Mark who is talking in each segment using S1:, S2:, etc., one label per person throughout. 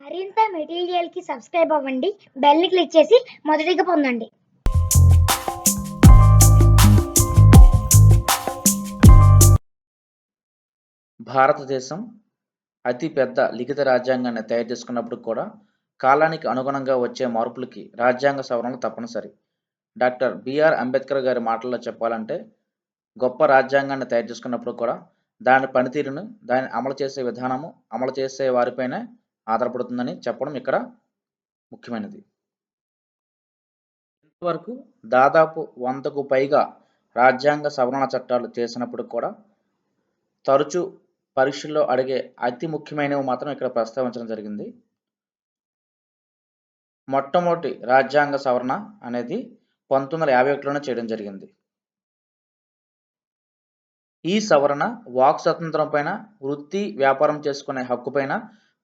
S1: మరింత మెటీరియల్కి సబ్స్క్రైబ్ అవ్వండి. బెల్ని క్లిక్ చేసి మొదటిగా పొందండి.
S2: భారతదేశం అతి పెద్ద లిఖిత రాజ్యాంగాన్ని తయారు చేసుకున్నప్పుడు కూడా కాలానికి అనుగుణంగా వచ్చే మార్పులకి రాజ్యాంగ సవరణలు తప్పనిసరి. డాక్టర్ బిఆర్ అంబేద్కర్ గారి మాటల్లో చెప్పాలంటే గొప్ప రాజ్యాంగాన్ని తయారు చేసుకున్నప్పుడు కూడా దాని పనితీరును దాన్ని అమలు చేసే విధానము అమలు చేసే వారిపైనే ఆధారపడుతుందని చెప్పడం ఇక్కడ ముఖ్యమైనది. ఇంతవరకు దాదాపు వందకు పైగా రాజ్యాంగ సవరణ చట్టాలు చేసినప్పుడు కూడా తరచూ పరీక్షల్లో అడిగే అతి ముఖ్యమైనవి మాత్రం ఇక్కడ ప్రస్తావించడం జరిగింది. మొట్టమొదటి రాజ్యాంగ సవరణ అనేది పంతొమ్మిది వందల యాభై ఒకటిలోనే చేయడం జరిగింది. ఈ సవరణ వాక్ స్వతంత్రం పైన వృత్తి వ్యాపారం చేసుకునే హక్కు పైన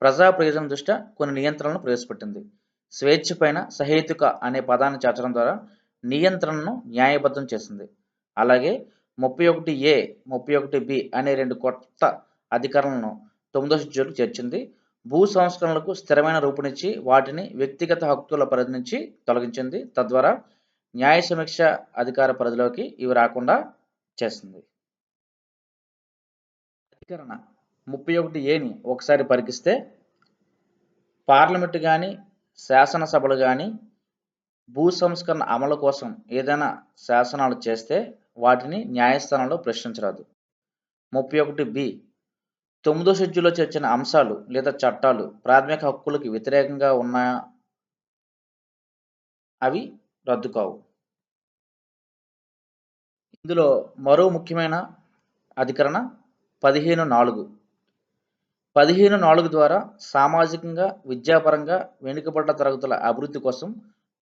S2: ప్రజా ప్రయోజనం దృష్ట్యా కొన్ని నియంత్రణలను ప్రవేశపెట్టింది. స్వేచ్ఛ పైన సహేతుక అనే పదాన్ని చేర్చడం ద్వారా నియంత్రణను న్యాయబద్ధం చేసింది. అలాగే ముప్పై ఒకటి ఏ ముప్పై ఒకటి బి అనే రెండు కొత్త అధికారులను తొమ్మిదో షెడ్యూల్కి చేర్చింది. భూ సంస్కరణలకు స్థిరమైన రూపునిచ్చి వాటిని వ్యక్తిగత హక్కుల పరిధి నుంచి తొలగించింది. తద్వారా న్యాయ సమీక్ష అధికార పరిధిలోకి ఇవి రాకుండా చేస్తుంది అధికరణ ముప్పై ఒకటి ఏని ఒకసారి పరికిస్తే పార్లమెంటు కానీ శాసనసభలు కానీ భూ సంస్కరణ అమలు కోసం ఏదైనా శాసనాలు చేస్తే వాటిని న్యాయస్థానంలో ప్రశ్నించరాదు. ముప్పై ఒకటి బి. తొమ్మిదో షెడ్యూల్లో చేర్చిన అంశాలు లేదా చట్టాలు ప్రాథమిక హక్కులకి వ్యతిరేకంగా ఉన్నాయా అవి రద్దు కావు. ఇందులో మరో ముఖ్యమైన అధికరణ పదిహేను నాలుగు. పదిహేను నాలుగు ద్వారా సామాజికంగా విద్యాపరంగా వెనుకబడ్డ తరగతుల అభివృద్ధి కోసం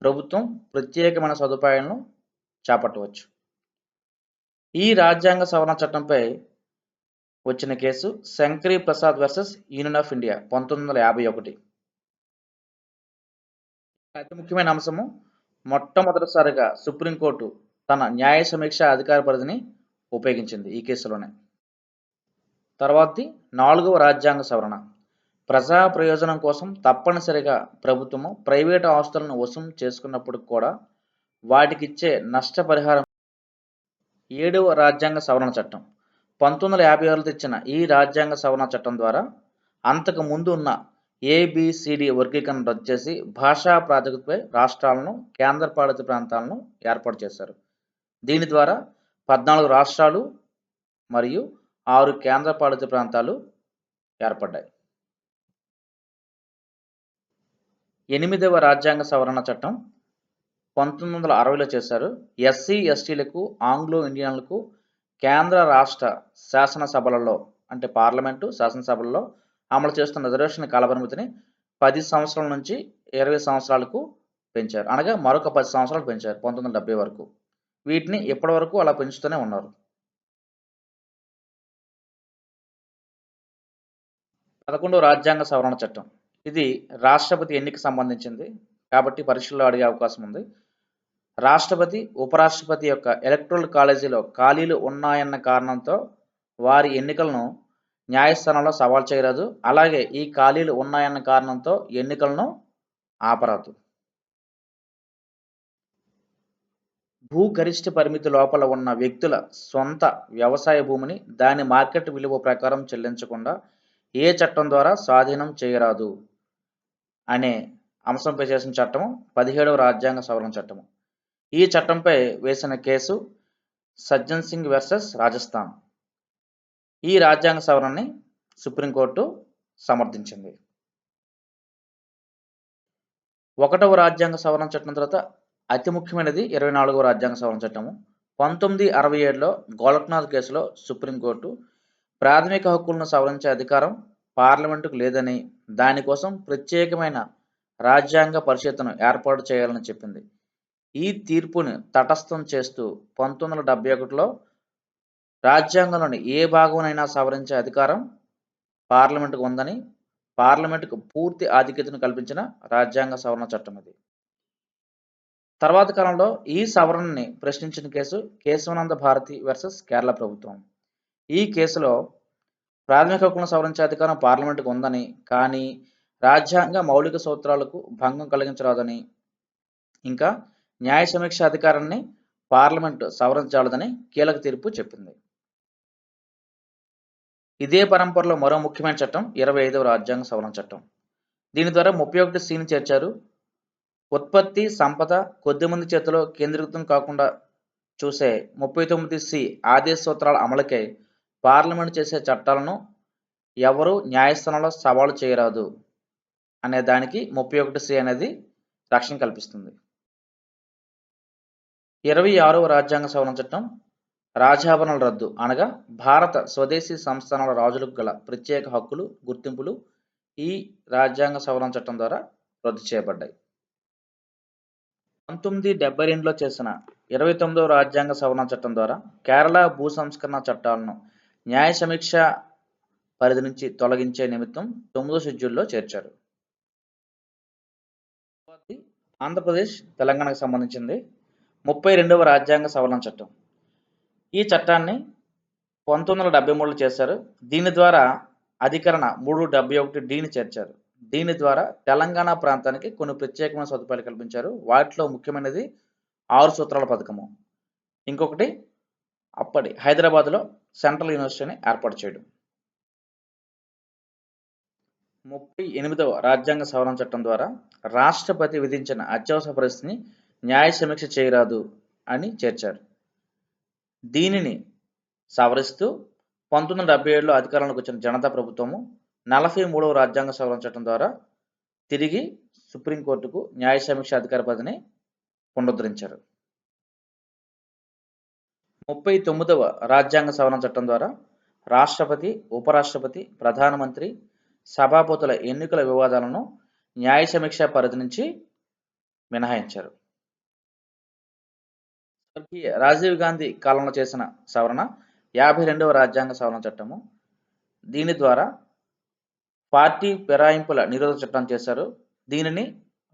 S2: ప్రభుత్వం ప్రత్యేకమైన సదుపాయాలను చేపట్టవచ్చు. ఈ రాజ్యాంగ సవరణ చట్టంపై వచ్చిన case Shankari Prasad versus union of India పంతొమ్మిది వందల యాభై ఒకటి. అతి ముఖ్యమైన అంశము మొట్టమొదటిసారిగా సుప్రీంకోర్టు తన న్యాయ సమీక్ష అధికార పరిధిని ఉపయోగించింది ఈ కేసులోనే. తర్వాతది నాలుగవ రాజ్యాంగ సవరణ. ప్రజా ప్రయోజనం కోసం తప్పనిసరిగా ప్రభుత్వము ప్రైవేటు ఆస్తులను వసూలు చేసుకున్నప్పుడు కూడా వాటికిచ్చే నష్టపరిహారం ఏడవ రాజ్యాంగ సవరణ చట్టం. పంతొమ్మిది వందల యాభై ఆరులో తెచ్చిన ఈ రాజ్యాంగ సవరణ చట్టం ద్వారా అంతకు ముందు ఉన్న ఏబిసిడి వర్గీకరణ రద్దు చేసి భాషా ప్రాతిపదికపై రాష్ట్రాలను కేంద్రపాలిత ప్రాంతాలను ఏర్పాటు చేశారు. దీని ద్వారా పద్నాలుగు రాష్ట్రాలు మరియు ఆరు కేంద్రపాలిత ప్రాంతాలు ఏర్పడ్డాయి. ఎనిమిదవ రాజ్యాంగ సవరణ చట్టం పంతొమ్మిది వందల అరవైలో చేశారు. ఎస్సీ ఎస్టీలకు ఆంగ్లో ఇండియన్లకు కేంద్ర రాష్ట్ర శాసనసభలలో అంటే పార్లమెంటు శాసనసభలలో అమలు చేస్తున్న రిజర్వేషన్ కాలపరిమితిని పది సంవత్సరాల నుంచి ఇరవై సంవత్సరాలకు పెంచారు. అనగా మరొక పది సంవత్సరాలు పెంచారు పంతొమ్మిది వందల డెబ్బై వరకు. వీటిని ఇప్పటి వరకు అలా పెంచుతూనే ఉన్నారు. పదకొండో రాజ్యాంగ సవరణ చట్టం. ఇది రాష్ట్రపతి ఎన్నిక సంబంధించింది. కాబట్టి పరీక్షల్లో అడిగే అవకాశం ఉంది. రాష్ట్రపతి ఉపరాష్ట్రపతి యొక్క ఎలక్ట్రల్ కాలేజీలో ఖాళీలు ఉన్నాయన్న కారణంతో వారి ఎన్నికలను న్యాయస్థానంలో సవాల్ చేయరాదు. అలాగే ఈ ఖాళీలు ఉన్నాయన్న కారణంతో ఎన్నికలను ఆపరాదు. భూ గరిష్ట పరిమితి లోపల ఉన్న వ్యక్తుల సొంత వ్యవసాయ భూమిని దాని మార్కెట్ విలువ ప్రకారం చెల్లించకుండా ఏ చట్టం ద్వారా స్వాధీనం చేయరాదు అనే అంశంపై చేసిన చట్టము పదిహేడవ రాజ్యాంగ సవరణ చట్టము. ఈ చట్టంపై వేసిన కేసు సజ్జన్ సింగ్ వర్సెస్ రాజస్థాన్. ఈ రాజ్యాంగ సవరణని సుప్రీంకోర్టు సమర్థించింది. ఒకటవ రాజ్యాంగ సవరణ చట్టం తర్వాత అతి ముఖ్యమైనది ఇరవై నాలుగవ రాజ్యాంగ సవరణ చట్టము. పంతొమ్మిది అరవై ఏడులో గోలక్నాథ్ కేసులో సుప్రీంకోర్టు ప్రాథమిక హక్కులను సవరించే అధికారం పార్లమెంటుకు లేదని దానికోసం ప్రత్యేకమైన రాజ్యాంగ పరిషత్తును ఏర్పాటు చేయాలని చెప్పింది. ఈ తీర్పుని తటస్థం చేస్తూ పంతొమ్మిది వందల డెబ్బై ఒకటిలో రాజ్యాంగంలోని ఏ భాగంనైనా సవరించే అధికారం పార్లమెంటుకు ఉందని పార్లమెంటుకు పూర్తి ఆధిక్యతను కల్పించిన రాజ్యాంగ సవరణ చట్టం ఇది. తర్వాత కాలంలో ఈ సవరణని ప్రశ్నించిన కేసు కేశవానంద భారతి వర్సెస్ కేరళ ప్రభుత్వం. ఈ కేసులో ప్రాథమిక హక్కులను సవరించే అధికారం పార్లమెంటుకు ఉందని కానీ రాజ్యాంగ మౌలిక సూత్రాలకు భంగం కలిగించరాదని ఇంకా న్యాయ సమీక్ష అధికారాన్ని పార్లమెంటు సవరించాలని కీలక తీర్పు చెప్పింది. ఇదే పరంపరలో మరో ముఖ్యమైన చట్టం ఇరవై ఐదవ రాజ్యాంగ సవరణ చట్టం. దీని ద్వారా ముప్పై ఒకటి సీని చేర్చారు. ఉత్పత్తి సంపద కొద్దిమంది చేతిలో కేంద్రీకృతం కాకుండా చూసే ముప్పై తొమ్మిది సి ఆదేశ సూత్రాల అమలుకై పార్లమెంట్ చేసే చట్టాలను ఎవరు న్యాయస్థానంలో సవాలు చేయరాదు అనే దానికి ముప్పై ఒకటి సి అనేది రక్షణ కల్పిస్తుంది. ఇరవై ఆరవ రాజ్యాంగ సవరణ చట్టం రాజాభరణాల రద్దు అనగా భారత స్వదేశీ సంస్థానాల రాజులకు గల ప్రత్యేక హక్కులు గుర్తింపులు ఈ రాజ్యాంగ సవరణ చట్టం ద్వారా రద్దు చేయబడ్డాయి. పంతొమ్మిది డెబ్బై రెండులో చేసిన ఇరవై తొమ్మిదవ రాజ్యాంగ సవరణ చట్టం ద్వారా కేరళ భూ సంస్కరణ చట్టాలను న్యాయ సమీక్ష పరిధి నుంచి తొలగించే నిమిత్తం తొమ్మిదో షెడ్యూల్లో చేర్చారు. ఆంధ్రప్రదేశ్ తెలంగాణకు సంబంధించింది ముప్పై రెండవ రాజ్యాంగ సవరణ చట్టం. ఈ చట్టాన్ని పంతొమ్మిది వందల డెబ్బై మూడులో చేశారు. దీని ద్వారా అధికరణ మూడు డెబ్బై ఒకటి డీని చేర్చారు. దీని ద్వారా తెలంగాణ ప్రాంతానికి కొన్ని ప్రత్యేకమైన సదుపాయాలు కల్పించారు. వాటిలో ముఖ్యమైనది ఆరు సూత్రాల పథకము. ఇంకొకటి అప్పటి హైదరాబాద్లో సెంట్రల్ యూనివర్సిటీని ఏర్పాటు చేయడం. ముప్పై ఎనిమిదవ రాజ్యాంగ సవరణ చట్టం ద్వారా రాష్ట్రపతి విధించిన అత్యవసర పరిస్థితిని న్యాయ సమీక్ష చేయరాదు అని చేర్చారు. దీనిని సవరిస్తూ పంతొమ్మిది వందల డెబ్బై ఏడులో అధికారంలోకి వచ్చిన జనతా ప్రభుత్వము నలభై మూడవ రాజ్యాంగ సవరణ చట్టం ద్వారా తిరిగి సుప్రీంకోర్టుకు న్యాయ సమీక్ష అధికార పదిని పునరుద్ధరించారు. ముప్పై తొమ్మిదవ రాజ్యాంగ సవరణ చట్టం ద్వారా రాష్ట్రపతి ఉపరాష్ట్రపతి ప్రధానమంత్రి సభాపతుల ఎన్నికల వివాదాలను న్యాయ సమీక్ష పరిధి నుంచి మినహాయించారు. స్వర్గీయ రాజీవ్ గాంధీ కాలంలో చేసిన సవరణ యాభై రెండవ రాజ్యాంగ సవరణ చట్టము. దీని ద్వారా పార్టీ ఫిరాయింపుల నిరోధక చట్టం చేశారు. దీనిని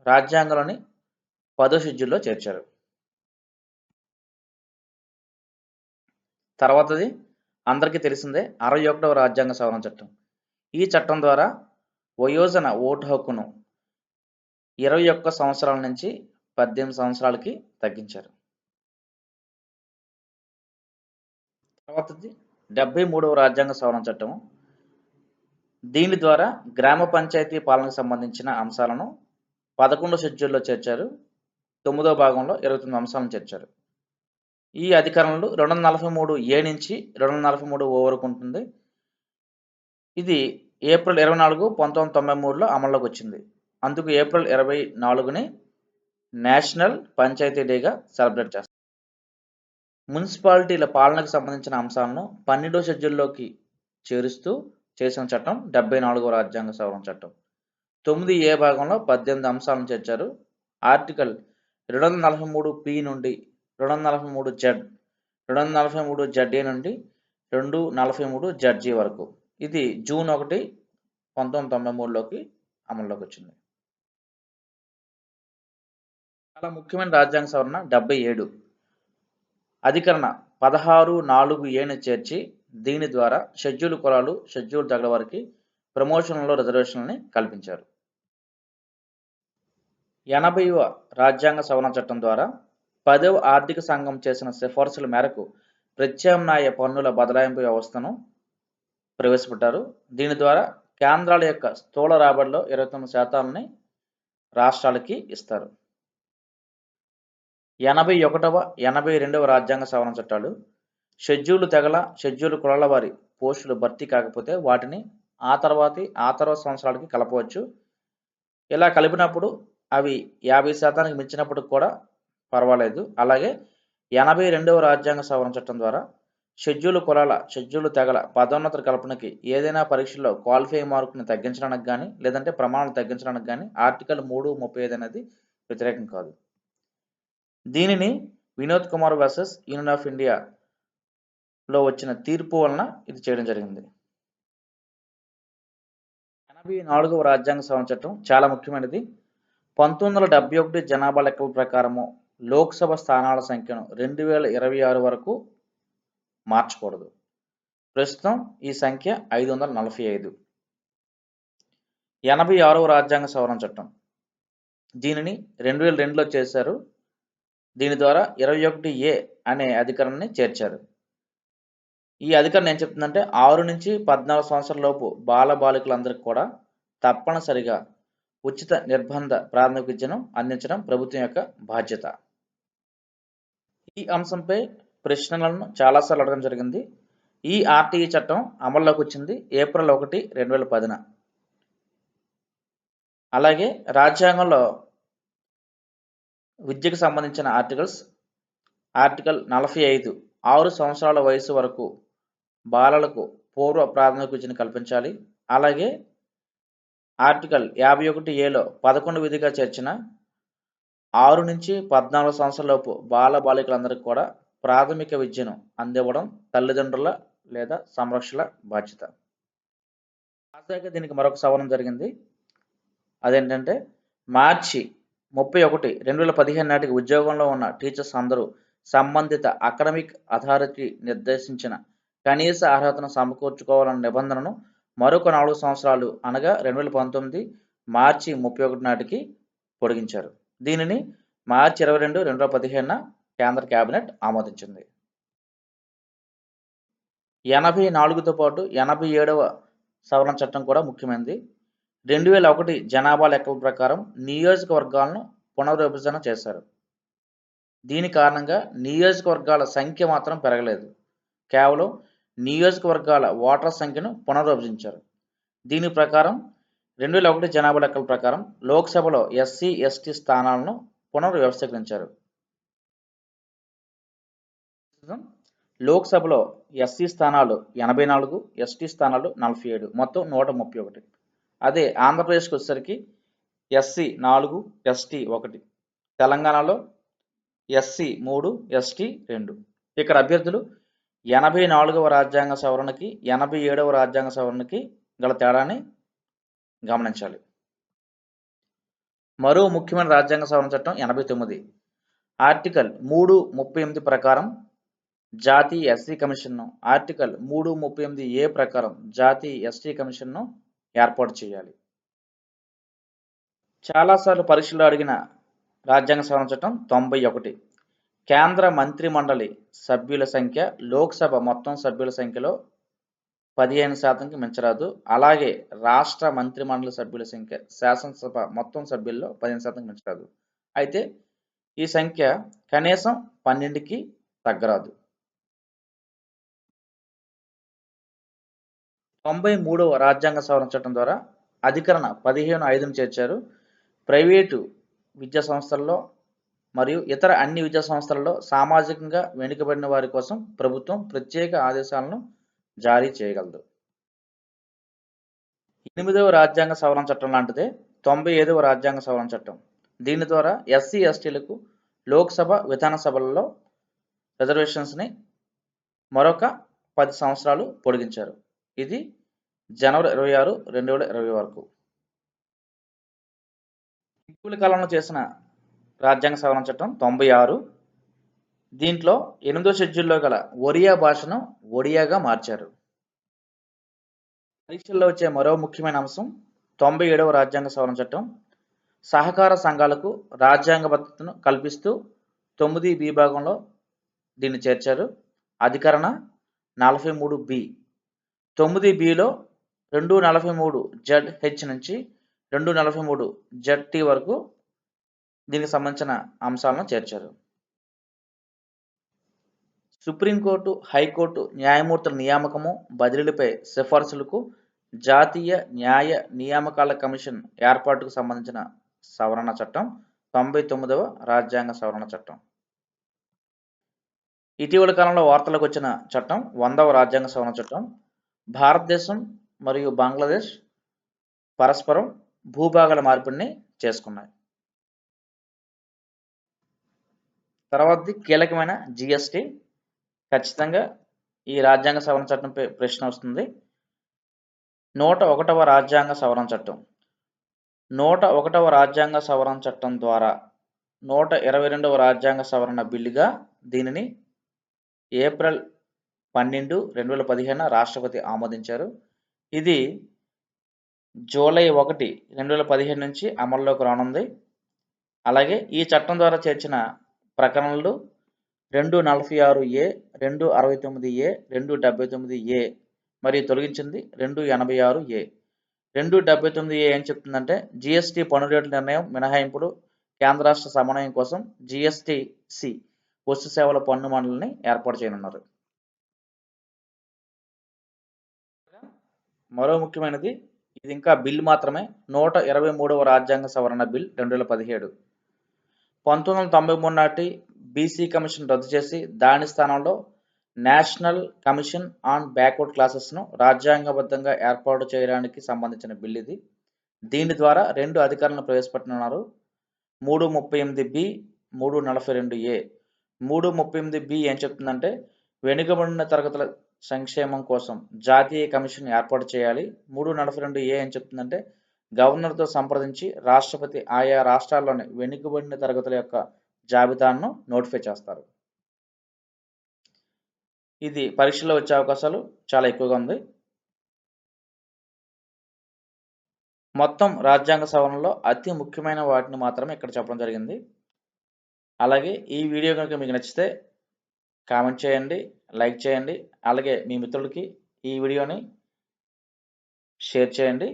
S2: రాజ్యాంగంలోని పదో షెడ్యూల్లో చేర్చారు. తర్వాతది అందరికీ తెలిసిందే అరవై ఒకటవ రాజ్యాంగ సవరణ చట్టం. ఈ చట్టం ద్వారా వయోజన ఓటు హక్కును ఇరవై ఒక్క సంవత్సరాల నుంచి పద్దెనిమిది సంవత్సరాలకి తగ్గించారు. తర్వాతది డెబ్బై మూడవ రాజ్యాంగ సవరణ చట్టము. దీని ద్వారా గ్రామ పంచాయతీ పాలనకు సంబంధించిన అంశాలను పదకొండు షెడ్యూల్లో చేర్చారు. తొమ్మిదో భాగంలో ఇరవై తొమ్మిది అంశాలను చేర్చారు. ఈ అధికారంలో రెండు వందల నలభై మూడు ఏ నుంచి రెండు వందల నలభై మూడు ఓ వరకు ఉంటుంది. ఇది ఏప్రిల్ ఇరవై నాలుగు పంతొమ్మిది వందల తొంభై మూడులో అమల్లోకి వచ్చింది. అందుకు ఏప్రిల్ ఇరవై నాలుగుని నేషనల్ పంచాయతీ డేగా సెలబ్రేట్ చేస్తారు. మున్సిపాలిటీల పాలనకు సంబంధించిన అంశాలను పన్నెండో షెడ్యూల్లోకి చేరుస్తూ చేసిన చట్టం డెబ్బై నాలుగో రాజ్యాంగ సవరణ చట్టం. తొమ్మిది ఏ భాగంలో పద్దెనిమిది అంశాలను చేర్చారు. ఆర్టికల్ రెండు వందల నలభై మూడు పి నుండి రెండు వందల నలభై మూడు జడ్ రెండు వందల నలభై మూడు జడ్ఏ నుండి రెండు నలభై మూడు జడ్జీ వరకు. ఇది జూన్ ఒకటి పంతొమ్మిది వందల తొంభై మూడులోకి అమల్లోకి వచ్చింది. చాలా ముఖ్యమైన రాజ్యాంగ సవరణ డెబ్బై ఏడు. అధికరణ పదహారు నాలుగు ఏను చేర్చి దీని ద్వారా షెడ్యూల్ కులాలు షెడ్యూల్ తగ్గ వారికి ప్రమోషన్లలో రిజర్వేషన్లని కల్పించారు. ఎనభైవ రాజ్యాంగ సవరణ చట్టం ద్వారా పదవ ఆర్థిక సంఘం చేసిన సిఫార్సుల మేరకు ప్రత్యామ్నాయ పన్నుల బదలాయింపు వ్యవస్థను ప్రవేశపెట్టారు. దీని ద్వారా కేంద్రాల యొక్క స్థూల రాబడిలో ఇరవై తొమ్మిది శాతాలని రాష్ట్రాలకి ఇస్తారు. ఎనభై ఒకటవ ఎనభై రెండవ రాజ్యాంగ సవరణ చట్టాలు షెడ్యూల్ తెగల షెడ్యూల్ కులాల వారి పోస్టులు భర్తీ కాకపోతే వాటిని ఆ తర్వాతి ఆ తర్వాత సంవత్సరాలకి కలపవచ్చు. ఇలా కలిపినప్పుడు అవి యాభై శాతానికి మించినప్పుడు కూడా పర్వాలేదు. అలాగే ఎనభై రెండవ రాజ్యాంగ సవరణ చట్టం ద్వారా షెడ్యూల్ కులాల షెడ్యూల్ తెగల పదోన్నత కల్పనకి ఏదైనా పరీక్షల్లో క్వాలిఫై మార్కుని తగ్గించడానికి కానీ లేదంటే ప్రమాణాలు తగ్గించడానికి కానీ ఆర్టికల్ మూడు ముప్పై ఐదు అనేది వ్యతిరేకం కాదు. దీనిని Vinod Kumar versus union of ఇండియాలో వచ్చిన తీర్పు వలన ఇది చేయడం జరిగింది. ఎనభై నాలుగవ రాజ్యాంగ సవరణ చట్టం చాలా ముఖ్యమైనది. పంతొమ్మిది వందల డెబ్బై ఒకటి జనాభా లెక్కల ప్రకారము లోక్సభ స్థానాల సంఖ్యను రెండు వేల ఇరవై ఆరు వరకు మార్చకూడదు. ప్రస్తుతం ఈ సంఖ్య ఐదు వందల నలభై ఐదు. ఎనభై ఆరవ రాజ్యాంగ సవరణ చట్టం. దీనిని రెండు వేల రెండులో చేశారు. దీని ద్వారా ఇరవై ఒకటి ఏ అనే అధికారాన్ని చేర్చారు. ఈ అధికారం ఏం చెప్తుందంటే ఆరు నుంచి పద్నాలుగు సంవత్సరాల లోపు బాల బాలికలందరికీ కూడా తప్పనిసరిగా ఉచిత నిర్బంధ ప్రాథమిక విద్యను అందించడం ప్రభుత్వం యొక్క బాధ్యత. ఈ అంశంపై ప్రశ్నలను చాలాసార్లు అడగడం జరిగింది. ఈ ఆర్టీఈ చట్టం అమల్లోకి వచ్చింది ఏప్రిల్ ఒకటి రెండు వేల పదిన. అలాగే రాజ్యాంగంలో విద్యకు సంబంధించిన ఆర్టికల్స్ ఆర్టికల్ నలభై ఐదు ఆరు సంవత్సరాల వయసు వరకు బాలలకు పూర్వ ప్రాథమిక విద్యను కల్పించాలి. అలాగే ఆర్టికల్ యాభై ఒకటి ఏలో పదకొండు విధిగా చేర్చిన ఆరు నుంచి పద్నాలుగు సంవత్సరాలలోపు బాల బాలికలందరికీ కూడా ప్రాథమిక విద్యను అందివ్వడం తల్లిదండ్రుల లేదా సంరక్షణ బాధ్యత. తాజాగా దీనికి మరొక సవరణ జరిగింది. అదేంటంటే మార్చి ముప్పై ఒకటి రెండు వేల పదిహేను నాటికి ఉద్యోగంలో ఉన్న టీచర్స్ అందరూ సంబంధిత అకాడమిక్ అథారిటీ నిర్దేశించిన కనీస అర్హతను సమకూర్చుకోవాలన్న నిబంధనను మరొక నాలుగు సంవత్సరాలు అనగా రెండు వేల పంతొమ్మిది మార్చి ముప్పై ఒకటి నాటికి పొడిగించారు. దీనిని మార్చి ఇరవై రెండు రెండు వేల పదిహేనున కేంద్ర కేబినెట్ ఆమోదించింది. ఎనభై నాలుగుతో పాటు ఎనభై ఏడవ సవరణ చట్టం కూడా ముఖ్యమైనది రెండు వేల ఒకటి జనాభా లెక్కల ప్రకారం నియోజకవర్గాలను పునర్విభజన చేశారు. దీని కారణంగా నియోజకవర్గాల సంఖ్య మాత్రం పెరగలేదు. కేవలం నియోజకవర్గాల ఓటర్ల సంఖ్యను పునర్విభజించారు. దీని ప్రకారం రెండు వేల ఒకటి జనాభా లెక్కల ప్రకారం లోక్సభలో ఎస్సీ ఎస్టీ స్థానాలను పునర్వ్యవస్థీకరించారు. లోక్సభలో ఎస్సీ స్థానాలు ఎనభై నాలుగు ఎస్టీ స్థానాలు నలభై ఏడు మొత్తం నూట ముప్పై ఒకటి. అదే ఆంధ్రప్రదేశ్కి వచ్చేసరికి ఎస్సీ నాలుగు ఎస్టీ ఒకటి. తెలంగాణలో ఎస్సీ మూడు ఎస్టీ రెండు. ఇక్కడ అభ్యర్థులు ఎనభై నాలుగవ రాజ్యాంగ సవరణకి ఎనభై ఏడవ రాజ్యాంగ సవరణకి గల తేడాని గమనించాలి. మరో ముఖ్యమైన రాజ్యాంగ సవరణ చట్టం ఎనభై తొమ్మిది. ఆర్టికల్ మూడు ముప్పై ఎనిమిది ప్రకారం జాతీయ ఎస్సీ కమిషన్ను ఆర్టికల్ మూడు ముప్పై ఎనిమిది ఏ ప్రకారం జాతీయ ఎస్టీ కమిషన్ను ఏర్పాటు చేయాలి. చాలాసార్లు పరీక్షలో అడిగిన రాజ్యాంగ సవరణ చట్టం తొంభై ఒకటి. కేంద్ర మంత్రి మండలి సభ్యుల సంఖ్య లోక్సభ మొత్తం సభ్యుల సంఖ్యలో పదిహేను శాతంకి మించరాదు. అలాగే రాష్ట్ర మంత్రిమండలి సభ్యుల సంఖ్య శాసనసభ మొత్తం సభ్యుల్లో పదిహేను శాతంకి మించరాదు. అయితే ఈ సంఖ్య కనీసం పన్నెండుకి తగ్గరాదు. తొంభై మూడవ రాజ్యాంగ సవరణ చట్టం ద్వారా అధికరణ పదిహేను ఐదును చేర్చారు. ప్రైవేటు విద్యా సంస్థల్లో మరియు ఇతర అన్ని విద్యా సంస్థలలో సామాజికంగా వెనుకబడిన వారి కోసం ప్రభుత్వం ప్రత్యేక ఆదేశాలను జారీ చేయగలదు. ఎనిమిదవ రాజ్యాంగ సవరణ చట్టం లాంటిదే తొంభై ఐదవ రాజ్యాంగ సవరణ చట్టం. దీని ద్వారా ఎస్సీ ఎస్టీలకు లోక్సభ విధానసభలలో రిజర్వేషన్స్ని మరొక పది సంవత్సరాలు పొడిగించారు. ఇది జనవరి ఇరవై ఆరు రెండు వేల ఇరవై వరకు. ఇటీవల కాలంలో చేసిన రాజ్యాంగ సవరణ చట్టం తొంభై ఆరు దీంట్లో ఎనిమిదో షెడ్యూల్లో గల ఒరియా భాషను ఒడియాగా మార్చారు. పరీక్షల్లో వచ్చే మరో ముఖ్యమైన అంశం తొంభై ఏడవ రాజ్యాంగ సవరణ చట్టం. సహకార సంఘాలకు రాజ్యాంగ భద్రతను కల్పిస్తూ తొమ్మిది బి భాగంలో దీన్ని చేర్చారు. అధికరణ నలభై మూడు బి. తొమ్మిది బిలో రెండు నలభై మూడు జెడ్ హెచ్ నుంచి రెండు నలభై మూడు జెడ్ టీ వరకు దీనికి సంబంధించిన అంశాలను చేర్చారు. సుప్రీంకోర్టు హైకోర్టు న్యాయమూర్తుల నియామకము బదిలీలపై సిఫార్సులకు జాతీయ న్యాయ నియామకాల కమిషన్ ఏర్పాటుకు సంబంధించిన సవరణ చట్టం తొంభై తొమ్మిదవ రాజ్యాంగ సవరణ చట్టం. ఇటీవల కాలంలో వార్తలకు వచ్చిన చట్టం వందవ రాజ్యాంగ సవరణ చట్టం. భారతదేశం మరియు బంగ్లాదేశ్ పరస్పరం భూభాగాల మార్పిడిని చేసుకున్నాయి. తర్వాతది కీలకమైన జిఎస్టి ఖచ్చితంగా ఈ రాజ్యాంగ సవరణ చట్టంపై ప్రశ్న వస్తుంది. నూట ఒకటవ రాజ్యాంగ సవరణ చట్టం. నూట ఒకటవ రాజ్యాంగ సవరణ చట్టం ద్వారా నూట ఇరవై రెండవ రాజ్యాంగ సవరణ బిల్లుగా దీనిని ఏప్రిల్ పన్నెండు రెండు వేల పదిహేను రాష్ట్రపతి ఆమోదించారు. ఇది జూలై ఒకటి రెండు వేల పదిహేను నుంచి అమల్లోకి రానుంది. అలాగే ఈ చట్టం ద్వారా చేర్చిన ప్రకరణలు రెండు నలభై ఆరు ఏ రెండు అరవై తొమ్మిది ఏ రెండు డెబ్బై తొమ్మిది ఏ. మరియు తొలగించింది రెండు ఎనభై ఆరు ఏ. రెండు డెబ్బై తొమ్మిది ఏ ఏం చెప్తుందంటే జిఎస్టి పన్ను రేట్ల నిర్ణయం మినహాయింపులు కేంద్ర రాష్ట్ర సమన్వయం కోసం జిఎస్టిసి వస్తు సేవల పన్ను మండలిని ఏర్పాటు చేయనున్నారు. మరో ముఖ్యమైనది ఇది ఇంకా బిల్ మాత్రమే నూట ఇరవై మూడవ రాజ్యాంగ సవరణ బిల్ రెండు వేల పదిహేడు. పంతొమ్మిది వందల తొంభై మూడు నాటి బీసీ కమిషన్ రద్దు చేసి దాని స్థానంలో నేషనల్ కమిషన్ ఆన్ బ్యాక్వర్డ్ క్లాసెస్ను రాజ్యాంగబద్ధంగా ఏర్పాటు చేయడానికి సంబంధించిన బిల్ ఇది దీని ద్వారా రెండు అధికారులను ప్రవేశపెట్టనున్నారు. మూడు ముప్పై ఎనిమిది బి మూడు నలభై రెండు ఏ. మూడు ముప్పై ఎనిమిది బి ఏం చెప్తుందంటే వెనుకబడిన తరగతుల సంక్షేమం కోసం జాతీయ కమిషన్ ఏర్పాటు చేయాలి. మూడు నలభై రెండు ఏ ఏం చెప్తుందంటే గవర్నర్తో సంప్రదించి రాష్ట్రపతి ఆయా రాష్ట్రాల్లోని వెనుకబడిన తరగతుల యొక్క జాబితాను నోటిఫై చేస్తారు. ఇది పరీక్షలో వచ్చే అవకాశాలు చాలా ఎక్కువగా ఉంది. మొత్తం రాజ్యాంగ సవరణలో అతి ముఖ్యమైన వాటిని మాత్రమే ఇక్కడ చెప్పడం జరిగింది. అలాగే ఈ వీడియో కనుక మీకు నచ్చితే కామెంట్ చేయండి లైక్ చేయండి అలాగే మీ మిత్రులకి ఈ వీడియోని షేర్ చేయండి.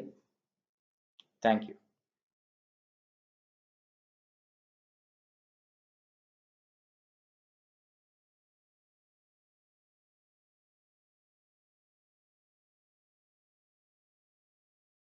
S2: Thank you.